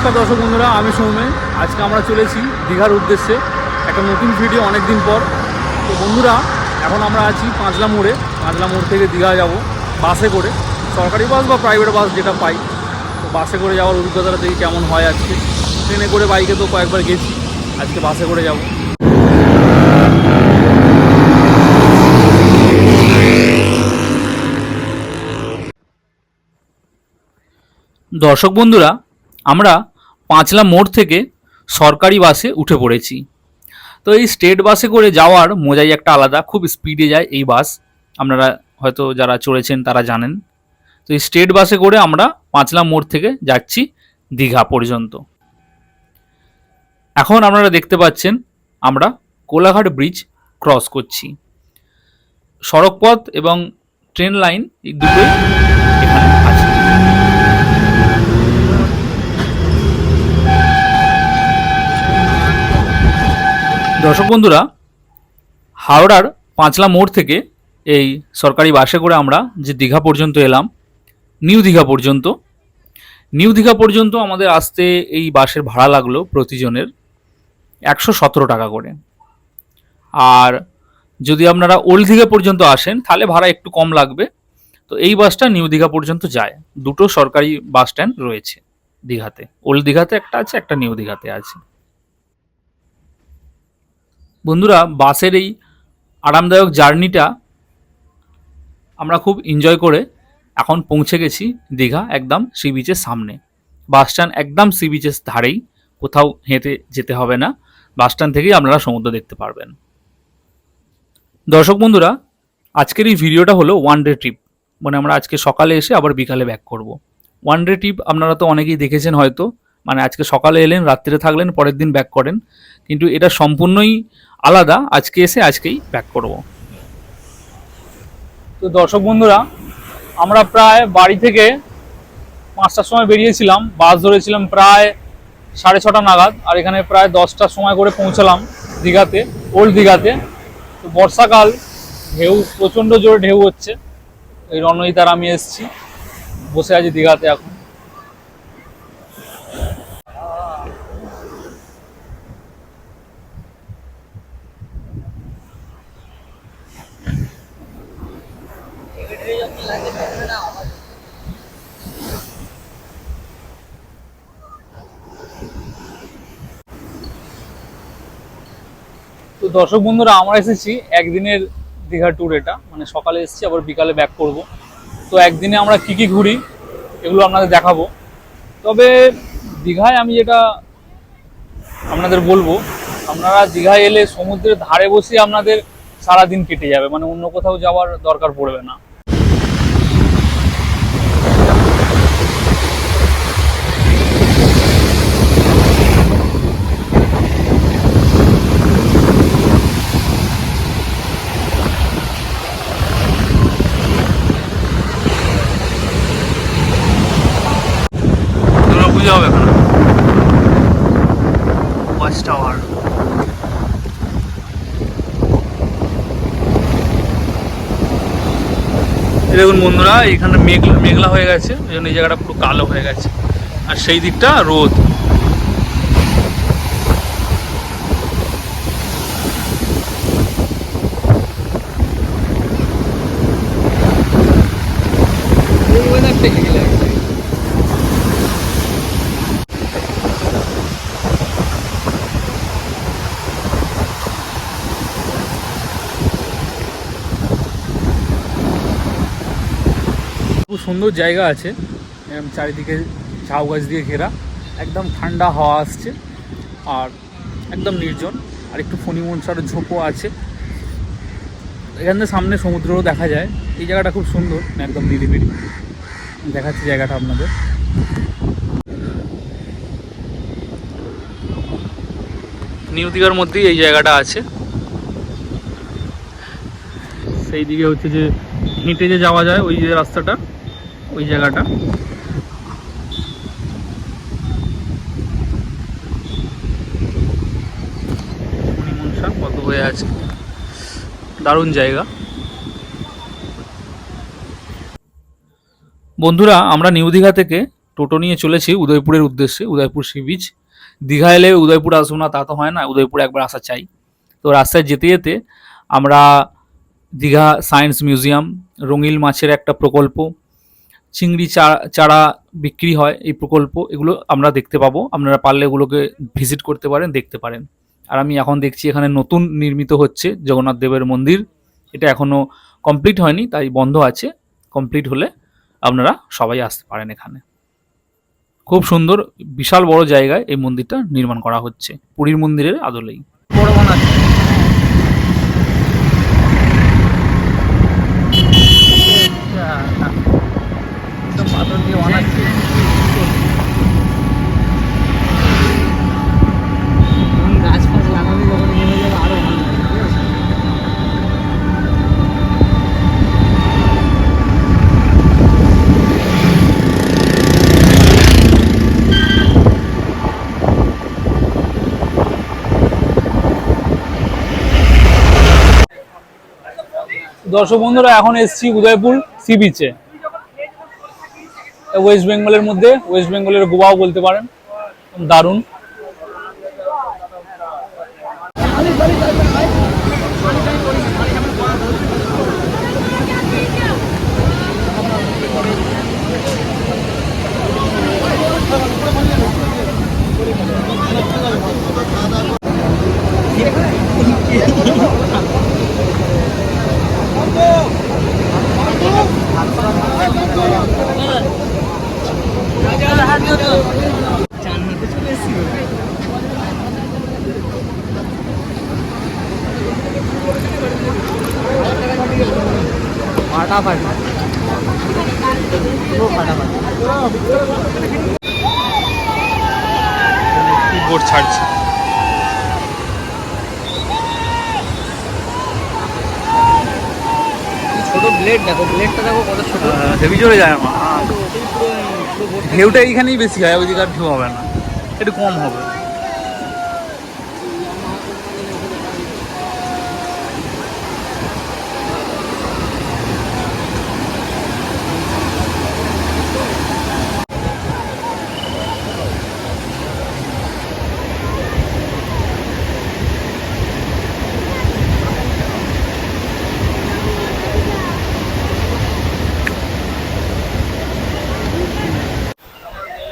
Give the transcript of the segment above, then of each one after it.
নমস্কার দর্শক বন্ধুরা, আমি সৌমেন। আজকে আমরা চলেছি দীঘার উদ্দেশ্যে। একটা নতুন ভিডিও অনেক দিন পর। তো বন্ধুরা, এখন আমরা আছি পাঁচলা মোড়ে। পাঁচলা মোড় থেকে দীঘা যাব বাসে করে। সরকারি বাস বা প্রাইভেট বাস যেটা পাই। তো বাসে করে যাওয়ার অভিজ্ঞতাটা দেখি কেমন হয় আজকে। ট্রেনে করে বাইকে তো কয়েকবার গেছি। আজকে বাসে করে যাব। দর্শক বন্ধুরা আমরা পাঁচলা মোড় থেকে সরকারি বাসে উঠে পড়েছি। তো এই স্টেট বাসে করে যাওয়ার মজাই একটা আলাদা, খুব স্পিডে যায় এই বাস। আপনারা হয়তো যারা চড়েছেন তারা জানেন। তো এই স্টেট বাসে করে আমরা পাঁচলা মোড় থেকে যাচ্ছি দীঘা পর্যন্ত। এখন আপনারা দেখতে পাচ্ছেন, আমরা কোলাঘাট ব্রিজ ক্রস করছি। সড়কপথ এবং ট্রেন লাইন এই দুটোই এখানে আছে দর্শক বন্ধুরা, হাওড়ার পাঁচলা মোড় থেকে এই সরকারি বাসে করে আমরা যে দীঘা পর্যন্ত এলাম, নিউ দীঘা পর্যন্ত। নিউ দীঘা পর্যন্ত আমাদের আসতে এই বাসের ভাড়া লাগল প্রতিজনের একশো সতেরো টাকা করে। আর যদি আপনারা ওল্ড দীঘা পর্যন্ত আসেন, তাহলে ভাড়া একটু কম লাগবে। তো এই বাসটা নিউ দীঘা পর্যন্ত যায়। দুটো সরকারি বাস স্ট্যান্ড রয়েছে দীঘাতে। ওল্ড দীঘাতে একটা আছে, একটা নিউ দীঘাতে আছে। বন্ধুরা, বাসের এই আরামদায়ক জার্নিটা আমরা খুব এনজয় করে এখন পৌঁছে গেছি দীঘা একদম সি বিচের সামনে। বাস স্ট্যান্ড একদম সি বিচের ধারেই, কোথাও হেঁটে যেতে হবে না। বাস স্ট্যান্ড থেকেই আপনারা সমুদ্র দেখতে পারবেন। দর্শক বন্ধুরা, আজকের এই ভিডিওটা হলো ওয়ান ডে ট্রিপ মানে আমরা আজকে সকালে এসে আবার বিকালে ব্যাক করব। ওয়ান ডে ট্রিপ আপনারা তো অনেকেই দেখেছেন হয়তো। মানে আজকে সকালে এলেন, রাত্রিরে থাকলেন, পরের দিন ব্যাক করেন। কিন্তু এটা সম্পূর্ণই আলাদা। আজকে এসে আজকেই ব্যাক করব। তো দর্শক বন্ধুরা, আমরা প্রায় বাড়ি থেকে পাঁচটার সময় বেরিয়েছিলাম। বাস ধরেছিলাম প্রায় সাড়ে ছটা নাগাদ আর এখানে প্রায় দশটার সময় করে পৌঁছালাম দীঘাতে ওল্ড দীঘাতে। তো বর্ষাকাল, ঢেউ, প্রচণ্ড জোরে ঢেউ হচ্ছে। এই রণজিতার আমি এসছি। বসে আছি দীঘাতে এখন। তো দর্শক বন্ধুরা, আমরা এসেছি একদিনের দীঘা ট্যুর এটা। মানে সকালে এসেছি, আবার বিকালে ব্যাক করব। তো একদিনে আমরা কি কি ঘুরি, এগুলো আপনাদের দেখাবো। তবে দীঘায় আমি যেটা আপনাদের বলব, আপনারা দীঘায় এলে সমুদ্রের ধারে বসে আপনাদের সারাদিন কেটে যাবে। মানে অন্য কোথাও যাওয়ার দরকার পড়বে না। দেখুন বন্ধুরা, এখানে মেঘলা মেঘলা হয়ে গেছে ওই জন্য এই জায়গাটা পুরো কালো হয়ে গেছে। আর সেই দিকটা রোদ। খুব সুন্দর জায়গা আছে। এরকম চারিদিকে ঝাউ গাছ দিয়ে ঘেরা। একদম ঠান্ডা হাওয়া আসছে আর একদম নির্জন। আর একটু ফণিমনসার ঝোপও আছে। এখান থেকে সামনে সমুদ্রও দেখা যায়। এই জায়গাটা খুব সুন্দর, একদম নিরিবিলি। দেখাচ্ছি জায়গাটা আপনাদের। নিউ দীঘার মধ্যেই এই জায়গাটা আছে। সেই দিকে হচ্ছে যে হেঁটে যে যাওয়া যায়, ওই যে রাস্তাটা। ওই জায়গাটা। কত হয়ে আছে? দারুণ জায়গা। বন্ধুরা, আমরা নিউ দীঘা থেকে টোটো নিয়ে চলেছি উদয়পুরের উদ্দেশ্যে, উদয়পুর সি বিচ। দীঘা এলে উদয়পুর আসব না, তা তো হয় না, উদয়পুরে একবার আসা চাই। তো রাস্তায় যেতে যেতে আমরা দীঘা সায়েন্স মিউজিয়াম, রঙিল মাছের একটা প্রকল্প চিংড়ি চারা বিক্রি হয় এই প্রকল্প, এগুলো আমরা দেখতে পাবো। আপনারা পারলে এগুলোকে ভিজিট করতে পারেন, দেখতে পারেন। আর আমি এখন দেখছি এখানে নতুন নির্মিত হচ্ছে জগন্নাথ দেবের মন্দির। এটা এখনও কমপ্লিট হয়নি, তাই বন্ধ আছে। কমপ্লিট হলে আপনারা সবাই আসতে পারেন এখানে। খুব সুন্দর, বিশাল বড় জায়গায় এই মন্দিরটা নির্মাণ করা হচ্ছে। পুরীর মন্দিরের আদলেই। বড় দর্শক বন্ধুরা, এখন এসছি উদয়পুর সি বিচে ওয়েস্ট বেঙ্গলের মধ্যে ওয়েস্ট বেঙ্গলের গোয়াও বলতে পারেন। দারুণ। ছাড়ছে। ছোট ব্লেড দেখো ব্লেডটা দেখো কত ছোট। হেভি জোরে যায় আমার। ঢেউটা এইখানেই বেশি হয় ওইদিকে আর ঢেউ হবে না। একটু কম হবে।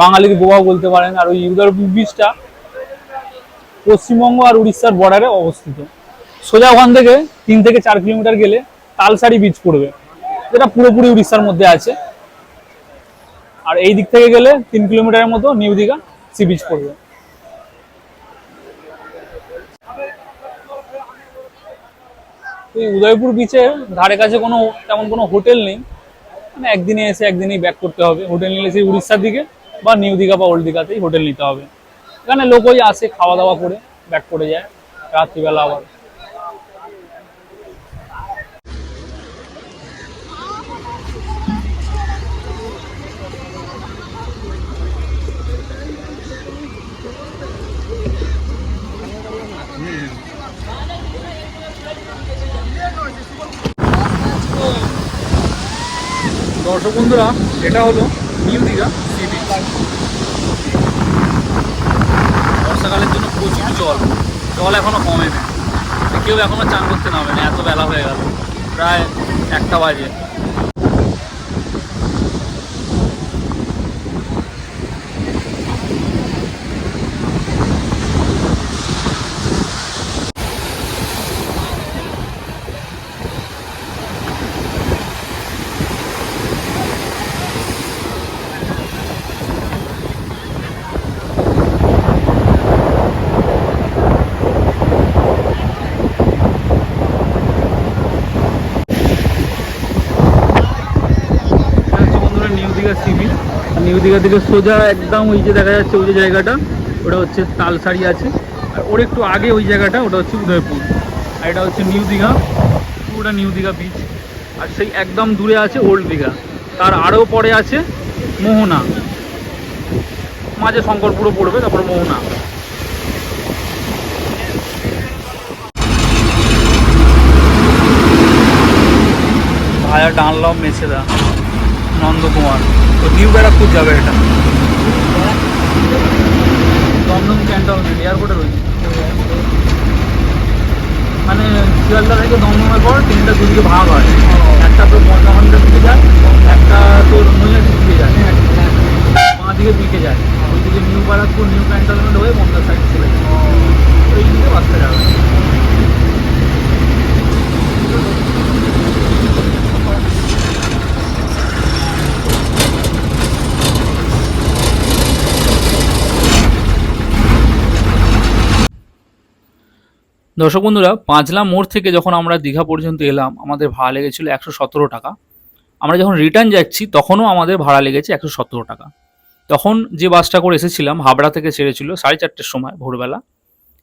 বাঙালির গোয়া বলতে পারেন, আর ওই উদয়পুর বিচটা পশ্চিমবঙ্গ আর উড়িষ্যার বর্ডারে অবস্থিত। সোজা ওখান থেকে তিন থেকে চার কিলোমিটার গেলে তালসারি বিচ পড়বে, যেটা পুরোপুরি উড়িষ্যার মধ্যে আছে। আর এই দিক থেকে গেলে তিন কিলোমিটারের মতো নিউ দীঘা সি বিচ পড়বে। এই উদয়পুর বিচে ধারে কাছে কোনো তেমন কোনো হোটেল নেই। মানে একদিনে এসে একদিনেই ব্যাক করতে হবে। হোটেল নিলে সেই উড়িষ্যার দিকে বা নিউ দীঘা বা ওল্ড দীঘাতেই হোটেল নিতে হবে। এখানে লোক ওই আসে খাওয়া দাওয়া করে ব্যাক করে যায়, রাত্রিবেলা আবার। দর্শক বন্ধুরা, এটা হলো নিউ দীঘা সি বিচ বর্ষাকালের জন্য প্রচুর জল জল এখনও কমে না। কেউ এখনও চান করতে নামে না, এত বেলা হয়ে গেল। প্রায় একটা বাজে এটা হচ্ছে বন্ধুরা নিউ দীঘা সি বিচ আর নিউ দীঘা থেকে সোজা একদম ওই যে দেখা যাচ্ছে, ওই যে জায়গাটা, ওটা হচ্ছে তালসারি আছে। আর ওর একটু আগে ওই জায়গাটা, ওটা হচ্ছে উদয়পুর। আর এটা হচ্ছে নিউ দীঘা, পুরোটা নিউ দীঘা বিচ আর সেই একদম দূরে আছে ওল্ড দীঘা। তার আরও পরে আছে মোহনা। মাঝে শঙ্করপুরও পড়বে, তারপর মোহনা। ভায়া ডানলম মেছেদা। নন্দকুমার। তো নিউ ব্যারাকপুর যাবে এটা। দমদম ক্যান্টনমেন্ট এয়ারপোর্টে রয়েছে। মানে শিয়ালদা থেকে দমদমের পর তিনটা দুদিকে ভাগ হয়। একটা তোর বর্ধমানের দিকে যায়, একটা তোর নইয়ার দিকে যায়। বাঁ দিকে দিকে যায়। ওইদিকে নিউ ব্যারাকপুর, নিউ ক্যান্টনমেন্ট হয়ে বন্ধের সাইড চলে যায়। ওই দিকে বাসটা যাবে। দর্শক বন্ধুরা, পাঁচলা মোড় থেকে যখন আমরা দীঘা পর্যন্ত এলাম, আমাদের ভাড়া লেগেছিল একশো সতেরো টাকা। আমরা যখন রিটার্ন যাচ্ছি, তখনও আমাদের ভাড়া লেগেছে একশো সতেরো টাকা। তখন যে বাসটা করে এসেছিলাম, হাবড়া থেকে ছেড়েছিল সাড়ে চারটের সময়, ভোরবেলা।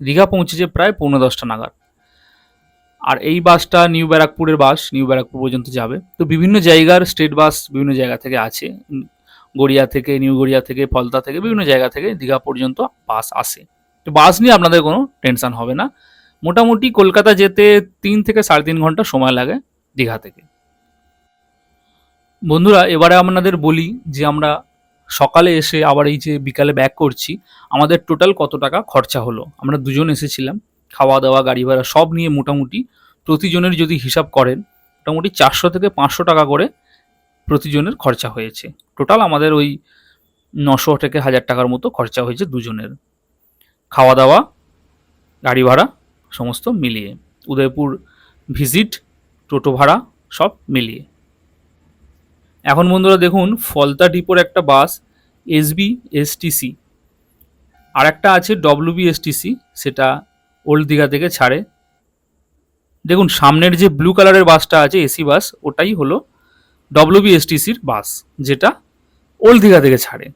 দীঘা পৌঁছেছে প্রায় পৌনে দশটা নাগাদ। আর এই বাসটা নিউ ব্যারাকপুরের বাস, নিউ ব্যারাকপুর পর্যন্ত যাবে। তো বিভিন্ন জায়গার স্টেট বাস বিভিন্ন জায়গা থেকে আছে। গড়িয়া থেকে, নিউ গড়িয়া থেকে ফলতা থেকে, বিভিন্ন জায়গা থেকে দীঘা পর্যন্ত বাস আসে। তো বাস নিয়ে আপনাদের কোনো টেনশন হবে না। মোটামুটি কলকাতা যেতে তিন থেকে সাড়ে তিন ঘণ্টা সময় লাগে দীঘা থেকে। বন্ধুরা, এবারে আপনাদের বলি যে আমরা সকালে এসে আবার এই যে বিকালে ব্যাক করছি, আমাদের টোটাল কত টাকা খরচা হলো? আমরা দুজন এসেছিলাম, খাওয়া দাওয়া, গাড়ি ভাড়া সব নিয়ে মোটামুটি প্রতিজনের যদি হিসাব করেন, মোটামুটি চারশো থেকে পাঁচশো টাকা করে প্রতিজনের খরচা হয়েছে। টোটাল আমাদের ওই নশো থেকে হাজার টাকার মতো খরচা হয়েছে দুজনের। খাওয়া দাওয়া, গাড়ি ভাড়া সমস্ত মিলিয়ে। উদয়পুর ভিজিট, টোটো ভাড়া, সব মিলিয়ে। এখন বন্ধুরা দেখুন, ফলতা ডিপোর একটা বাস এসবি এসটিসি আর একটা আছে ডব্লিউবি এসটিসি সেটা ওল্ড দীঘা থেকে ছাড়ে। দেখুন, সামনের যে ব্লু কালারের বাসটা আছে এসি বাস, ওটাই হলো ডব্লিউবি এসটিসির বাস, যেটা ওল্ড দীঘা থেকে ছাড়ে।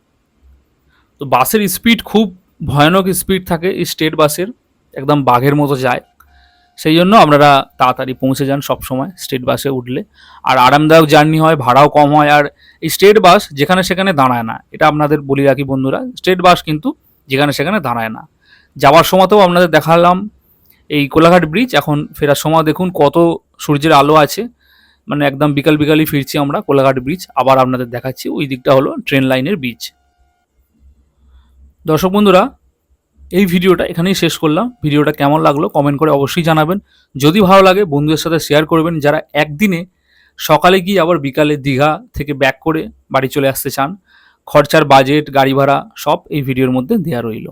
তো বাসের স্পিড খুব ভয়ানক স্পিড থাকে স্টেট বাসের। একদম বাঘের মতো যায়। সেই জন্য আপনারা তাড়াতাড়ি পৌঁছে যান সব সময় স্টেট বাসে উঠলে। আর আরামদায়ক জার্নি হয়, ভাড়াও কম হয়। আর এই স্টেট বাস যেখানে সেখানে দাঁড়ায় না, এটা আপনাদের বলি রাখি বন্ধুরা, স্টেট বাস কিন্তু যেখানে সেখানে দাঁড়ায় না। যাওয়ার সময়তেও আপনাদের দেখালাম এই কোলাঘাট ব্রিজ এখন ফেরার সময় দেখুন কত সূর্যের আলো আছে। মানে একদম বিকাল বিকালই ফিরছি আমরা কোলাঘাট ব্রিজ আবার আপনাদের দেখাচ্ছি, ওই দিকটা হলো ট্রেন লাইনের ব্রিজ দর্শক বন্ধুরা এই ভিডিওটা এখানেই শেষ করলাম। ভিডিওটা কেমন লাগল কমেন্ট করে অবশ্যই জানাবেন। যদি ভালো লাগে, বন্ধুদের সাথে শেয়ার করবেন। যারা একদিনে সকালে গিয়ে আবার বিকালে দীঘা থেকে ব্যাক করে বাড়ি চলে আসতে চান, খরচার বাজেট গাড়ি ভাড়া সব এই ভিডিওর মধ্যে দেওয়া রইল।